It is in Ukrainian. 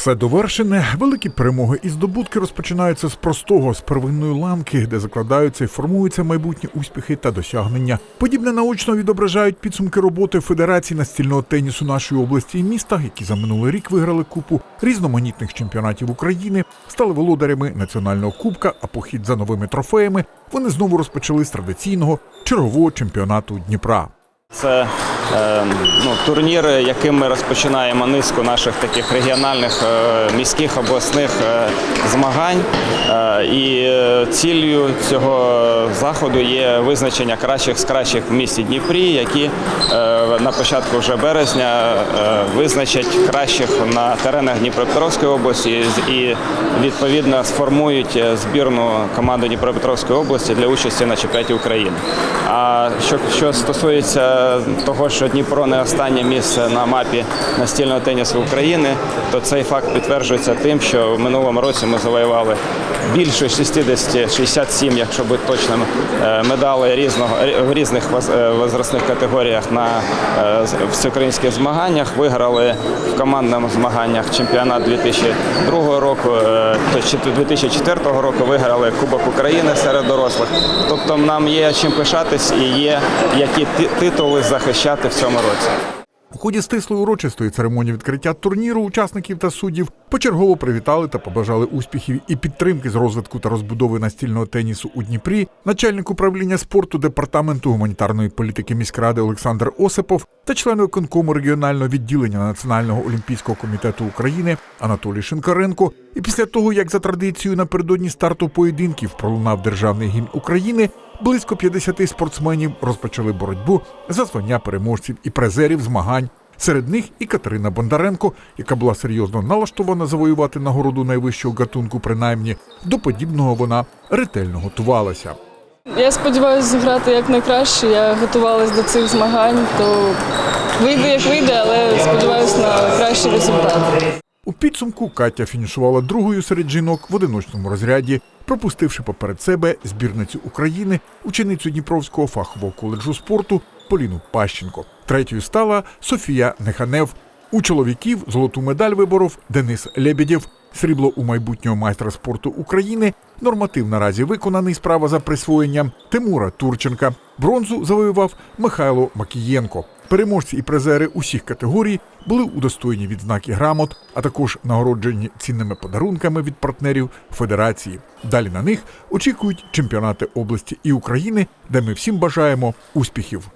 Все довершене. Великі перемоги і здобутки розпочинаються з простого, з первинної ланки, де закладаються і формуються майбутні успіхи та досягнення. Подібне наочно відображають підсумки роботи Федерації настільного тенісу нашої області і міста, які за минулий рік виграли купу різноманітних чемпіонатів України, стали володарями національного кубка. А похід за новими трофеями вони знову розпочали з традиційного чергового чемпіонату Дніпра. Це ну, турнір, яким ми розпочинаємо низку наших таких регіональних е, міських обласних е, змагань. Е, і ціллю цього заходу є визначення кращих з кращих в місті Дніпрі, які на початку вже березня визначать кращих на теренах Дніпропетровської області і відповідно сформують збірну команду Дніпропетровської області для участі на чемпіонаті України. А що, що стосується того, що Дніпро не останнє місце на мапі настільного тенісу України, то цей факт підтверджується тим, що в минулому році ми завоювали більше 60, 67, якщо бути точним, е, медалей різного в різних е, возрастних категоріях на е, всеукраїнських змаганнях. Виграли в командних змаганнях чемпіонат 2002 року, 2004 року виграли Кубок України серед дорослих. Тобто нам є чим пишатись і є які титули захищати в цьому році. У ході стислої урочистої церемонії відкриття турніру учасників та суддів почергово привітали та побажали успіхів і підтримки з розвитку та розбудови настільного тенісу у Дніпрі, начальник управління спорту департаменту гуманітарної політики міськради Олександр Осипов та член виконкому регіонального відділення Національного олімпійського комітету України Анатолій Шинкаренко. І після того, як за традицією напередодні старту поєдинків пролунав державний гімн України, близько 50 спортсменів розпочали боротьбу за звання переможців і призерів змагань. Серед них і Катерина Бондаренко, яка була серйозно налаштована завоювати нагороду найвищого гатунку, принаймні до подібного вона ретельно готувалася. Я сподіваюся зіграти як найкраще. Я готувалась до цих змагань, то вийде як вийде, але сподіваюся на кращий результат. У підсумку Катя фінішувала другою серед жінок в одиночному розряді, пропустивши поперед себе збірницю України, ученицю Дніпровського фахового коледжу спорту Поліну Пащенко. Третьою стала Софія Неханев. У чоловіків золоту медаль виборов Денис Лебедєв. Срібло у майбутнього майстра спорту України. Норматив наразі виконаний справа за присвоєнням Тимура Турченка. Бронзу завоював Михайло Макієнко. Переможці і призери усіх категорій були удостоєні відзнаки грамот, а також нагороджені цінними подарунками від партнерів федерації. Далі на них очікують чемпіонати області і України, де ми всім бажаємо успіхів.